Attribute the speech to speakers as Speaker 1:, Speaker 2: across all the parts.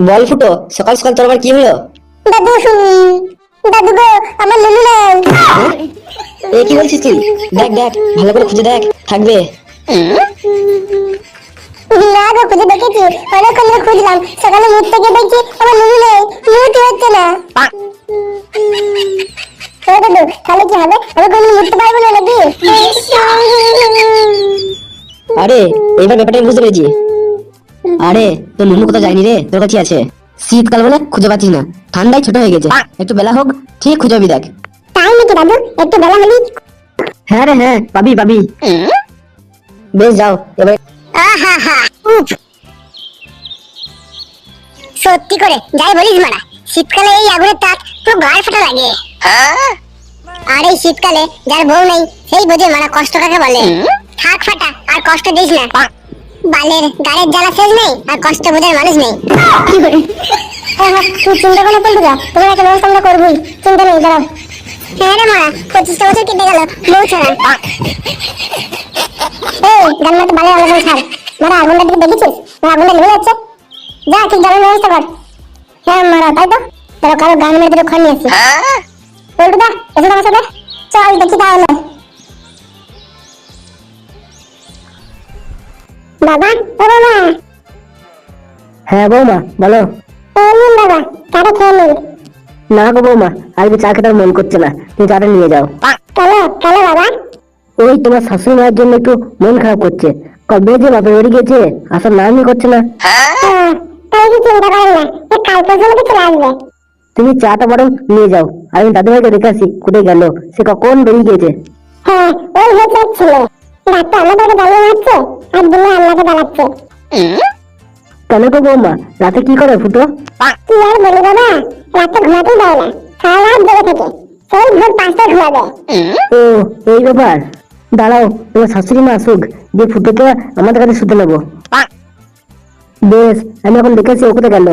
Speaker 1: বল ফুটো সকাল সকাল তোর আবার কি হলো?
Speaker 2: দাদু উম, দাদু গো আমার লুলু নাই।
Speaker 1: এ কি বলছিস তুই? দেখ দেখ ভালো করে খুঁজে দেখ থাকবে।
Speaker 2: না গো খুঁজে দেখেছি। অনেকক্ষণ ধরে খুঁজলাম। সকালে মুখ থেকে দেখছি আমার লুলু নেই। মুহূর্তে হচ্ছে না। ও দাদু তাহলে কি হবে? আমি কোনো মুছতে পারব না নাকি?
Speaker 1: আরে এবার ব্যাপারটা বুঝতে পেরেছি। আরে তোর নুনু কোথাও যায়নি রে? তোর কাছে আছে। শীতকাল বলে খুঁজে পাচ্ছিস না। ঠান্ডায় ছোট হয়ে গেছে। একটু বেলা হোক ঠিক খুঁজে পাবি দেখ।
Speaker 2: তাই নাকি দাদু? একটু বেলা হলি
Speaker 1: হ্যাঁ রে হ্যাঁ পাবি পাবি। বেশ যাও এবার
Speaker 2: সত্যি করে যাই বলিস মারা। শীতকালে এই আগুনের তাপ পুরো গায়ে ফাটা লাগে। আর এই শীতকালে যার বউ নেই সেই বোঝে মারা কষ্ট কাকে বলে। থাক ফাটা আর কষ্ট দিস না। বালের গাড়ির জ্বালা শেষ নেই আর কষ্ট বোঝার মানুষ নেই। কি করে? তুই চিন্তা করে পড়বি যা তোমার একটা ব্যবস্থা আমরা করবোই। চিন্তা নেই দাঁড়াও। হ্যাঁ রে মারা পঁচিশটা বছর কেটে গেল বউ ছাড়া। এই তো ভালো আলোচনা ছাড়। মারা আগুনটা দিকে দেখেছিস? মারা আগুনটা লেগে যাচ্ছে। যা ঠিক জ্বালানোর ব্যবস্থা কর। হ্যাঁ মারা তাই তো? তোর কারও গান মেরে তোর খড় নিয়ে আসি বলটু দা এসে আমার সাথে। চল দেখি তাহলে। বাবা ও বাবা।
Speaker 1: হ্যাঁ বৌমা বলো।
Speaker 2: নিন বাবা চাটা খেয়ে নিন।
Speaker 1: না গো বৌমা আজকে চা খেতে মন করছে না। তুমি চাটা নিয়ে যাও।
Speaker 2: কেন কেন বাবা।
Speaker 1: ওই তোমার শাশুড়ি মায়ের জন্য একটু মন খারাপ করছে। কবে যে বাপের বাড়ি গেছে আসার নামই করছে না।
Speaker 2: তাই কি চিন্তা করেন না এ কাল পর্যন্ত চলে আসবে
Speaker 1: তুমি চাটা বরং নিয়ে যাও আমি দাদু ভাইকে দেখে আসি কোথায় গেল সে কখন বেরিয়ে গিয়েছে।
Speaker 2: হ্যাঁ ওই হয়েছে ছিল। ডাক্তার আমাদেরকে জ্বালিয়ে মারছে আর বলে আল্লাহকে জ্বালাচ্ছে।
Speaker 1: কেন গো বৌমা? রাতে কি করে ফুটো?
Speaker 2: কি আর বলি বাবা? রাতে ঘুমাতেই দেয় না। সারা রাত জেগে থাকে। সেই ভোর পাঁচটায় ঘুমাবে।
Speaker 1: ও এই ব্যাপার। দাঁড়াও তোমার শাশুড়ি মা আসুক। যে ফুটোকে আমাদের কাছে শুতে নেব। বেশ আমি এখন দেখেছি ও কোথায় গেল।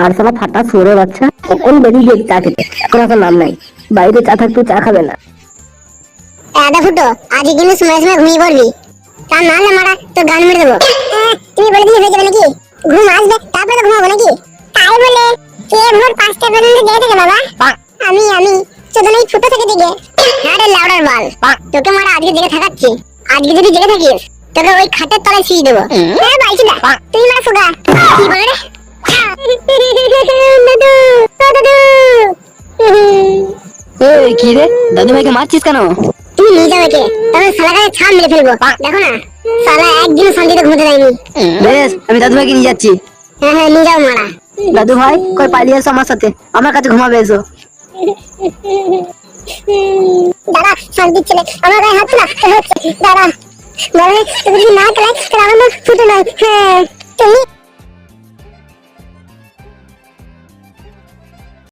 Speaker 1: আর সালা ফাটা সরে বাচ্চা। কখন বেরিয়ে গিয়ে চা খেতে। এখন নাম নাই। বাইরে চা থাকতে চা খাবে না।
Speaker 2: আদা ফুটো আজকে কিন্তু সময় সময় ঘুমিয়ে পড়বি। তা না হলে মারা তোর গান মেরে দেবো। তুমি বলে দিলে হয়ে যাবে নাকি? ঘুম আসবে তারপরে তো ঘুমাবো নাকি? তাই বলে কে ভোর পাঁচটা পর্যন্ত জেগে থাকে বাবা? আমি আমি চোদন এই ফুটো থেকে জেগে। হ্যাঁ রে লাউডার বল তোকে মারা আজকে জেগে থাকাচ্ছি। আজকে যদি জেগে থাকিস তোকে ওই খাটের তলায় শুয়ে দেবো। হ্যাঁ বাইছি না তুই মারা ফুগা। কি বলে রে? দাদু ও দাদু।
Speaker 1: এই কি রে? দাদু ভাইকে মারছিস কেন?
Speaker 2: তুমি নিয়ে যাও একে। তাহলে শালাকে ছাপ মেরে ফেলব। দেখো না শালা একদিনও শান্তিতে ঘুমোতে দেয়নি।
Speaker 1: বেশ আমি দাদু ভাইকে নিয়ে যাচ্ছি।
Speaker 2: হ্যাঁ হ্যাঁ নিয়ে যাও মারা।
Speaker 1: দাদু ভাই কই পালিয়ে এসো আমার সাথে। আমার কাছে ঘুমাবে এসো।
Speaker 2: দাদা শান্তির ছেলে আমার গায়ে হাত না দাদা দাদা তুমি না খেলাই তাহলে আমার ফুটে নয়। হ্যাঁ তুমি